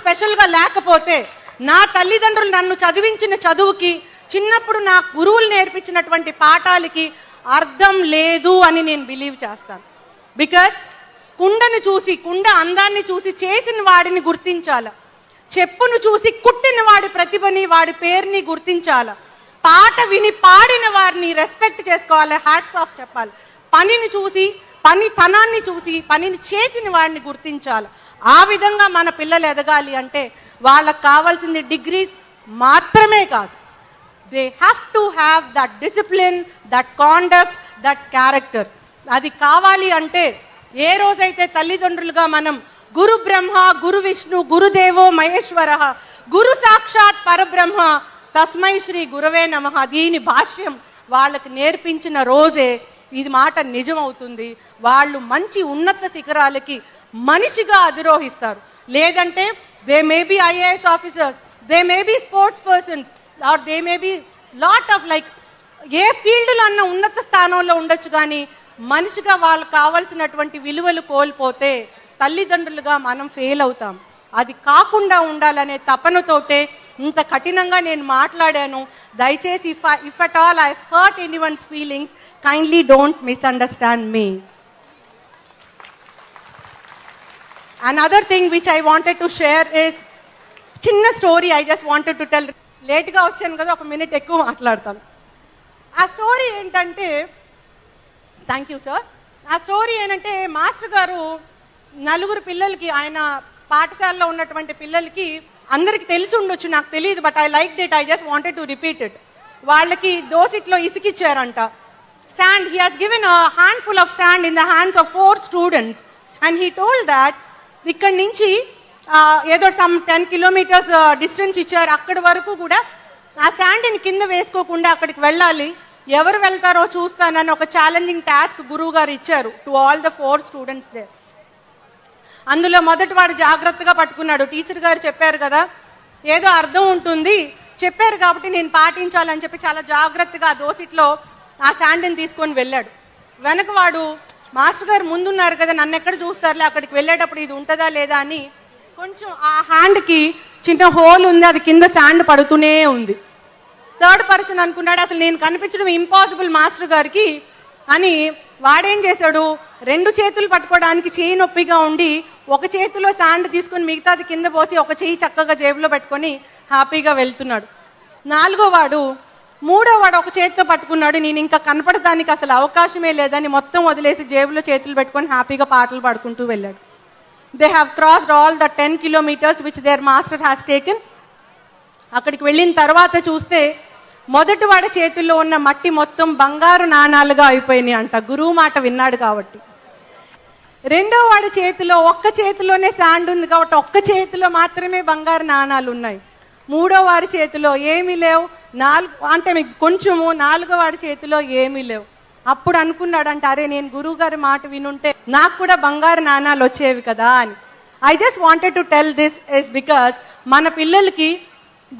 స్పెషల్గా లేకపోతే నా తల్లిదండ్రులు నన్ను చదివించిన చదువుకి చిన్నప్పుడు నా గురువులు నేర్పించినటువంటి పాఠాలకి అర్థం లేదు అని నేను బిలీవ్ చేస్తాను. బికాస్ కుండను చూసి కుండ అందాన్ని చూసి చేసిన వాడిని గుర్తించాల. చెప్పును చూసి కుట్టిన వాడి ప్రతిభని వాడి పేరుని గుర్తించాల. పాట విని పాడిన వారిని రెస్పెక్ట్ చేసుకోవాలి హ్యాట్స్ ఆఫ్ చెప్పాలి. పనిని చూసి పని తనాన్ని చూసి పనిని చేసిన వాడిని గుర్తించాలి. ఆ విధంగా మన పిల్లలు ఎదగాలి అంటే వాళ్ళకు కావాల్సింది డిగ్రీస్ మాత్రమే కాదు. They have to have that discipline that conduct that character అది కావాలి అంటే ఏ రోజైతే తల్లిదండ్రులుగా మనం గురు బ్రహ్మ గురు విష్ణు గురుదేవో మహేశ్వర గురు సాక్షాత్ పరబ్రహ్మ తస్మై శ్రీ గురవే నమ దీని భాష్యం వాళ్ళకి నేర్పించిన రోజే ఇది మాట నిజమవుతుంది. వాళ్ళు మంచి ఉన్నత శిఖరాలకి మనిషిగా అధిరోహిస్తారు. లేదంటే they may be IAS officers they may be sports persons or they may be lot of like a ఫీల్డ్లో అన్న ఉన్నత స్థానంలో ఉండొచ్చు కానీ మనిషిగా వాళ్ళకి కావాల్సినటువంటి విలువలు కోల్పోతే తల్లిదండ్రులుగా మనం ఫెయిల్ అవుతాం. అది కాకుండా ఉండాలనే తపనతోటే ఇంత కఠినంగా నేను మాట్లాడాను. దయచేసి if if at all I hurt anyone's feelings kindly don't misunderstand me another thing which I wanted to share is చిన్న story I just wanted to tell లేట్గా వచ్చాను కదా ఒక మినిట్ ఎక్కువ మాట్లాడతాను. ఆ స్టోరీ ఏంటంటే థ్యాంక్ యూ సార్ ఆ స్టోరీ ఏంటంటే మాస్టర్ గారు నలుగురు పిల్లలకి ఆయన పాఠశాలలో ఉన్నటువంటి పిల్లలకి అందరికి తెలిసి ఉండొచ్చు నాకు తెలియదు but I like it I just wanted to repeat it వాళ్ళకి దోసిట్లో ఇసుకిచ్చారంట. Sand, he has given a handful of sand in the hands of four students and he told that, ఇక్కడి నుంచి ఏదో సమ్ టెన్ కిలోమీటర్స్ డిస్టెన్స్ ఇచ్చారు. అక్కడి వరకు కూడా ఆ శాండ్ని కింద వేసుకోకుండా అక్కడికి వెళ్ళాలి. ఎవరు వెళ్తారో చూస్తానని ఒక ఛాలెంజింగ్ టాస్క్ గురువు గారు ఇచ్చారు to all the four students they అందులో మొదటి వాడు జాగ్రత్తగా పట్టుకున్నాడు. టీచర్ గారు చెప్పారు కదా ఏదో అర్థం ఉంటుంది. చెప్పారు కాబట్టి నేను పాటించాలని చెప్పి చాలా జాగ్రత్తగా ఆ దోసిట్లో ఆ శాండ్ని తీసుకొని వెళ్ళాడు. వెనక వాడు మాస్టర్ గారు ముందున్నారు కదా నన్ను ఎక్కడ చూస్తారులే? అక్కడికి వెళ్ళేటప్పుడు ఇది ఉంటుందా లేదా? అని కొంచెం ఆ హ్యాండ్కి చిన్న హోల్ ఉంది అది కింద శాండ్ పడుతూనే ఉంది. థర్డ్ పర్సన్ అనుకున్నాడు అసలు నేను కనిపించడం ఇంపాసిబుల్ మాస్టర్ గారికి అని వాడేం చేశాడు రెండు చేతులు పట్టుకోవడానికి చేయి నొప్పిగా ఉండి ఒక చేతిలో శాండ్ తీసుకొని మిగతాది కింద పోసి ఒక చేయి చక్కగా జేబులో పెట్టుకొని హ్యాపీగా వెళ్తున్నాడు. నాలుగో వాడు మూడో వాడు ఒక చేతితో పట్టుకున్నాడు. నేను ఇంకా కనపడటానికి అసలు అవకాశమే లేదని మొత్తం వదిలేసి జేబులో చేతులు పెట్టుకొని హ్యాపీగా పాటలు పాడుకుంటూ వెళ్ళాడు. They have crossed all the ten kilometres which their master has taken అక్కడికి వెళ్ళిన తర్వాత చూస్తే మొదటి వాడి చేతుల్లో ఉన్న మట్టి మొత్తం బంగారు నాణాలుగా అయిపోయినాయి అంట. గురువు మాట విన్నాడు కాబట్టి. రెండో వాడి చేతిలో ఒక్క చేతిలోనే శాండ్ ఉంది కాబట్టి ఒక్క చేతిలో మాత్రమే బంగారు నాణాలు ఉన్నాయి. మూడో వారి చేతిలో ఏమీ లేవు. నాలుగు అంటే మీకు కొంచెము నాలుగో వాడి చేతిలో ఏమీ లేవు. అప్పుడు అనుకున్నాడంట అరే నేను గురువు గారి మాట వినుంటే నాకు కూడా బంగారు నాణాలు వచ్చేవి కదా అని. I just wanted to tell this is because మన పిల్లలకి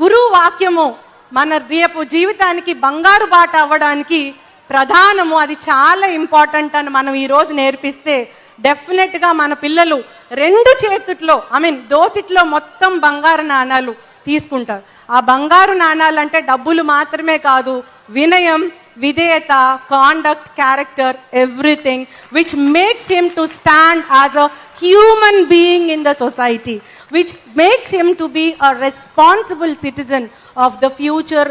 గురువు వాక్యము మన రేపు జీవితానికి బంగారు బాట అవ్వడానికి ప్రధానము. అది చాలా ఇంపార్టెంట్ అని మనం ఈరోజు నేర్పిస్తే డెఫినెట్గా మన పిల్లలు రెండు చేతుట్లో ఐ మీన్ దోసిట్లో మొత్తం బంగారు నాణాలు తీసుకుంటారు. ఆ బంగారు నాణాలంటే డబ్బులు మాత్రమే కాదు వినయం విధేయత conduct character everything which makes him to stand as a human being in the society which makes him to be a responsible citizen of the future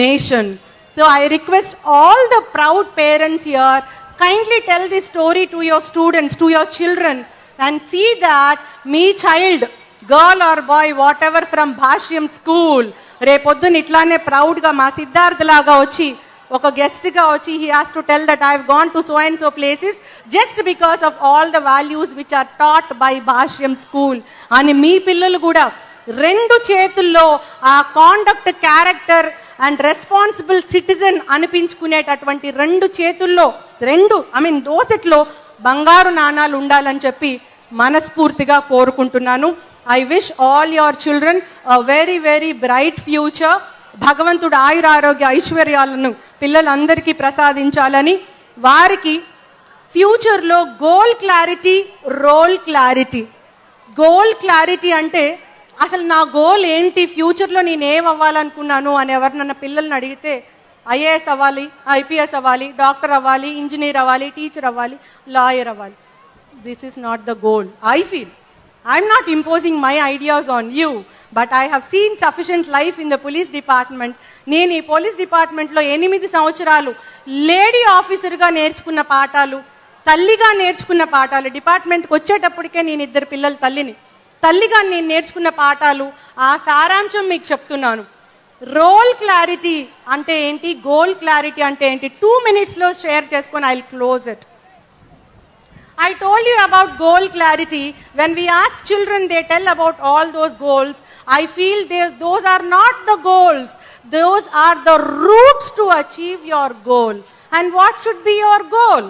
nation so I request all the proud parents here kindly tell this story to your students, to your children, and see that me child girl or boy whatever from Bhashyam school రేపొద్దున ఇట్లానే ప్రౌడ్గా మా సిద్ధార్థ్ లాగా వచ్చి ఒక గెస్ట్గా వచ్చి he has to tell that I gone to so and so places just because of all the values which are taught by Bhashyam school అని మీ పిల్లలు కూడా రెండు చేతుల్లో ఆ conduct character and responsible citizen అనిపించుకునేటటువంటి రెండు చేతుల్లో రెండు ఐ మీన్ దోసెట్లో బంగారు నాణాలు ఉండాలని చెప్పి మనస్ఫూర్తిగా కోరుకుంటున్నాను. I wish all your children a very very bright future భగవంతుడు ఆయుర ఆరోగ్య ఐశ్వర్యాలను పిల్లలందరికీ ప్రసాదించాలని వారికి ఫ్యూచర్లో goal clarity role clarity goal clarity అంటే అసలు నా గోల్ ఏంటి? ఫ్యూచర్లో నేను ఏం అవ్వాలనుకున్నాను అని ఎవరినన్నా పిల్లల్ని అడిగితే ఐఏఎస్ అవ్వాలి ఐపీఎస్ అవ్వాలి డాక్టర్ అవ్వాలి ఇంజనీర్ అవ్వాలి టీచర్ అవ్వాలి లాయర్ అవ్వాలి. This is not the goal I feel I'm not imposing my ideas on you but I have seen sufficient life in the police department నేను ఈ పోలీస్ డిపార్ట్మెంట్లో ఎనిమిది సంవత్సరాలు లేడీ ఆఫీసర్గా నేర్చుకున్న పాఠాలు తల్లిగా నేర్చుకున్న పాఠాలు డిపార్ట్మెంట్కి వచ్చేటప్పటికే నేను ఇద్దరు పిల్లల తల్లిని. తల్లిగా నేను నేర్చుకున్న పాఠాలు ఆ సారాంశం మీకు చెప్తున్నాను. రోల్ క్లారిటీ అంటే ఏంటి? గోల్ క్లారిటీ అంటే ఏంటి? టూ మినిట్స్లో షేర్ చేసుకొని I close it I told you about goal clarity. When we ask children, they tell about all those goals. I feel they, those are not the goals. Those are the routes to achieve your goal. And what should be your goal?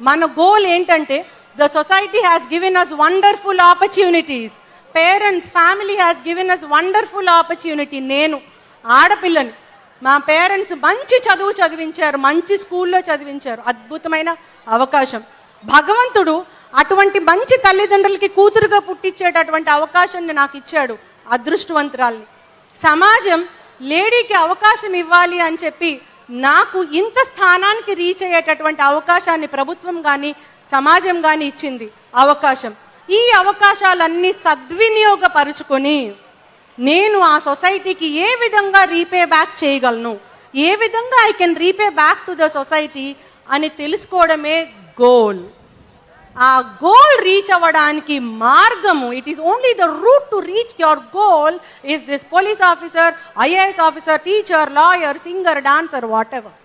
మన goal ఏంటంటే the society has given us wonderful opportunities parents family has given us wonderful opportunity నేను ఆడపిల్లని మా parents మంచి చదువు చదివించారు మంచి స్కూల్లో చదివించారు అద్భుతమైన అవకాశం భగవంతుడు అటువంటి మంచి తల్లిదండ్రులకి కూతురుగా పుట్టించేటటువంటి అవకాశాన్ని నాకు ఇచ్చాడు అదృష్టవంతురాల్ని. సమాజం లేడీకి అవకాశం ఇవ్వాలి అని చెప్పి నాకు ఇంత స్థానానికి రీచ్ అయ్యేటటువంటి అవకాశాన్ని ప్రభుత్వం కానీ సమాజం కానీ ఇచ్చింది అవకాశం. ఈ అవకాశాలన్నీ సద్వినియోగపరుచుకొని నేను ఆ సొసైటీకి ఏ విధంగా రీపే బ్యాక్ చేయగలను? ఏ విధంగా I can repay back to the society అని తెలుసుకోవడమే గోల్ ఆ గోల్ రీచ్ అవ్వడానికి మార్గము it is only the route to reach your goal is this police officer IAS officer teacher lawyer singer dancer whatever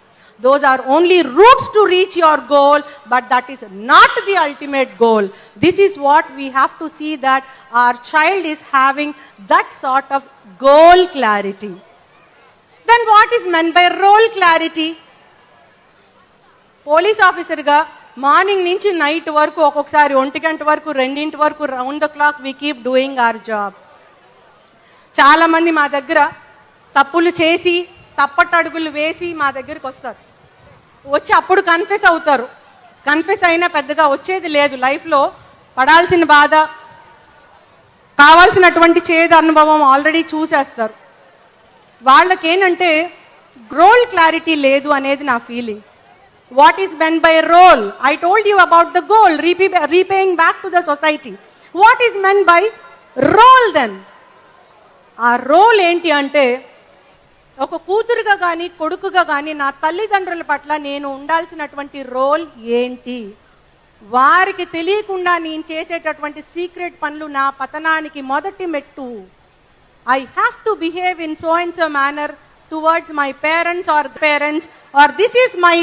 those are only routes to reach your goal but that is not the ultimate goal this is what we have to see that our child is having that sort of goal clarity then what is meant by role clarity police ఆఫీసర్గా morning నుంచి night వరకు ఒక్కొక్కసారి ఒంటి గంట వరకు రెండింటి వరకు round the clock we keep doing our job చాలామంది మా దగ్గర తప్పులు చేసి తప్పటడుగులు వేసి మా దగ్గరికి వస్తారు. వచ్చి అప్పుడు కన్ఫెస్ అవుతారు. కన్ఫెస్ అయినా పెద్దగా వచ్చేది లేదు. లైఫ్లో పడాల్సిన బాధ కావాల్సినటువంటి చేదు అనుభవం ఆల్రెడీ చూసేస్తారు. వాళ్ళకేంటంటే గ్రోల్ క్లారిటీ లేదు అనేది నా feeling what is meant by role I told you about the goal repay repaying back to the society what is meant by role then ఆ రోల్ ఏంటి అంటే ఒక కూతురుగా కానీ కొడుకుగా కానీ నా తల్లిదండ్రుల పట్ల నేను ఉండాల్సినటువంటి రోల్ ఏంటి? వారికి తెలియకుండా నేను చేసేటటువంటి సీక్రెట్ పనులు నా పతనానికి మొదటి మెట్టు. I have to behave in so and so manner Towards my parents or parents or this is my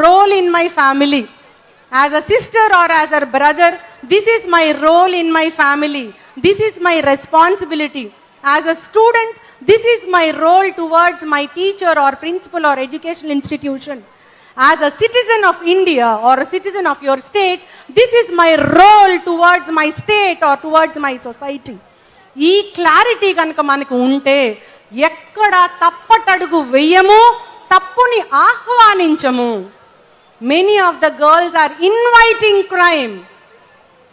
role in my family as a sister or as a brother this is my role in my family this is my responsibility as a student this is my role towards my teacher or principal or educational institution as a citizen of India or a citizen of your state, this is my role towards my state or towards my society. ఈ clarity కనుక మనకు ఉంటే ఎక్కడ తప్పటడుగు వెయ్యము తప్పుని ఆహ్వానించము. Many of the girls are inviting crime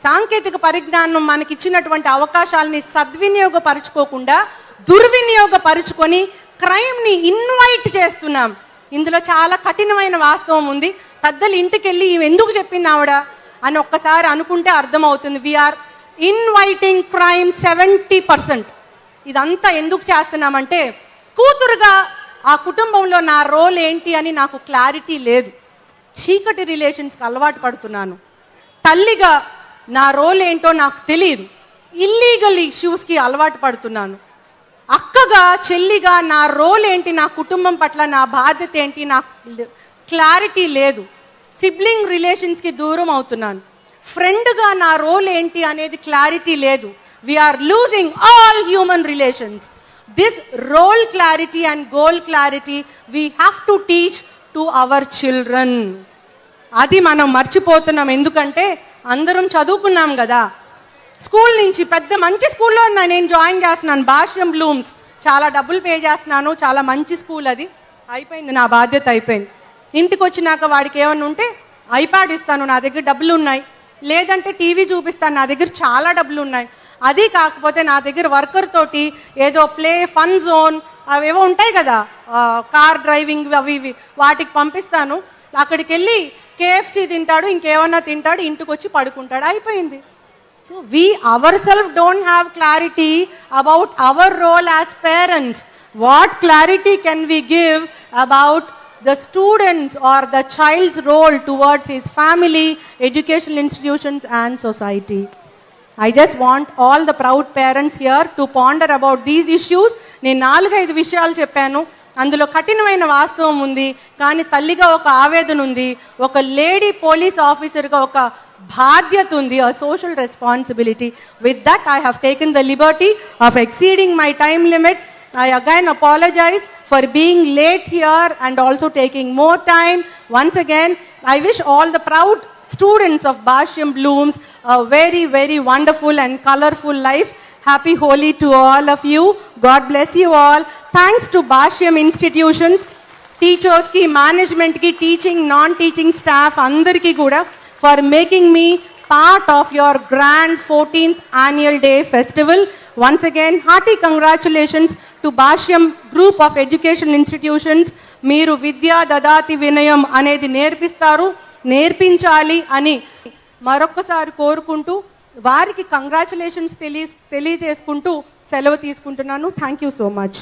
సాంకేతిక పరిజ్ఞానం మనకిచ్చినటువంటి అవకాశాలని సద్వినియోగపరచుకోకుండా దుర్వినియోగపరుచుకొని క్రైమ్ని ఇన్వైట్ చేస్తున్నాం. ఇందులో చాలా కఠినమైన వాస్తవం ఉంది. పెద్దలు ఇంటికి వెళ్ళి ఇవి ఎందుకు చెప్పింది ఆవిడ అని ఒక్కసారి అనుకుంటే అర్థమవుతుంది. We are inviting crime seventy percent ఇదంతా ఎందుకు చేస్తున్నామంటే కూతురుగా ఆ కుటుంబంలో నా రోల్ ఏంటి అని నాకు క్లారిటీ లేదు. చీకటి రిలేషన్స్కి అలవాటు పడుతున్నాను. తల్లిగా నా రోల్ ఏంటో నాకు తెలియదు. ఇల్లీగల్ ఇష్యూస్కి అలవాటు పడుతున్నాను. అక్కగా చెల్లిగా నా రోల్ ఏంటి నా కుటుంబం పట్ల నా బాధ్యత ఏంటి నాకు క్లారిటీ లేదు. సిబ్లింగ్ రిలేషన్స్కి దూరం అవుతున్నాను. ఫ్రెండ్గా నా రోల్ ఏంటి అనేది క్లారిటీ లేదు. We are losing all human relations this role clarity and goal clarity we have to teach to our children అది మనం మర్చిపోతున్నాం. ఎందుకంటే అందరం చదువుకున్నాం కదా. స్కూల్ నుంచి పెద్ద మంచి స్కూల్లో నా- నేను జాయిన్ చేస్తున్నాను. భాష్యం బ్లూమ్స్. చాలా డబ్బులు పే చేస్తున్నాను. చాలా మంచి స్కూల్ అది. అయిపోయింది. నా బాధ్యత అయిపోయింది. ఇంటికి వచ్చినాక వాడికి ఏమన్నా ఉంటే ఐప్యాడ్ ఇస్తాను. నా దగ్గర డబ్బులు ఉన్నాయి. లేదంటే టీవీ చూపిస్తాను. నా దగ్గర చాలా డబ్బులు ఉన్నాయి. అది కాకపోతే నా దగ్గర వర్కర్ తోటి ఏదో ప్లే ఫన్ జోన్ అవేవో ఉంటాయి కదా కార్ డ్రైవింగ్ అవి ఇవి వాటికి పంపిస్తాను. అక్కడికి వెళ్ళి కేఎఫ్సి తింటాడు ఇంకేమన్నా తింటాడు ఇంటికి వచ్చి పడుకుంటాడు. అయిపోయింది. So we our self don't have clarity about our role as parents what clarity can we give about the students or the childs role towards his family educational institutions and society I just want all the proud parents here to ponder about these issues నేను నాలుగైదు విషయాలు చెప్పాను. అందులో కఠినమైన వాస్తవం ఉంది. కానీ తల్లిగా ఒక ఆవేదన ఉంది. ఒక లేడీ పోలీస్ ఆఫీసర్గా ఒక బాధ్యత ఉంది. ఆ social responsibility with that I have taken the liberty of exceeding my time limit I again apologize for being late here and also taking more time once again I wish all the proud students of Bhashyam Blooms a very very wonderful and colorful life. Happy holi to all of you. God bless you all. Thanks to institutions institutions టీచర్స్కి మేనేజ్మెంట్కి teaching non teaching staff అందరికీ కూడా for making me part of your grand fourteenth annual day festival once again hearty congratulations to Bhashyam group of education institutions మీరు విద్యా దదాతి వినయం అనేది నేర్పిస్తారు నేర్పించాలి అని మరొక్కసారి కోరుకుంటూ వారికి కంగ్రాచులేషన్స్ తెలియ తెలియజేసుకుంటూ సెలవు తీసుకుంటున్నాను. Thank you so much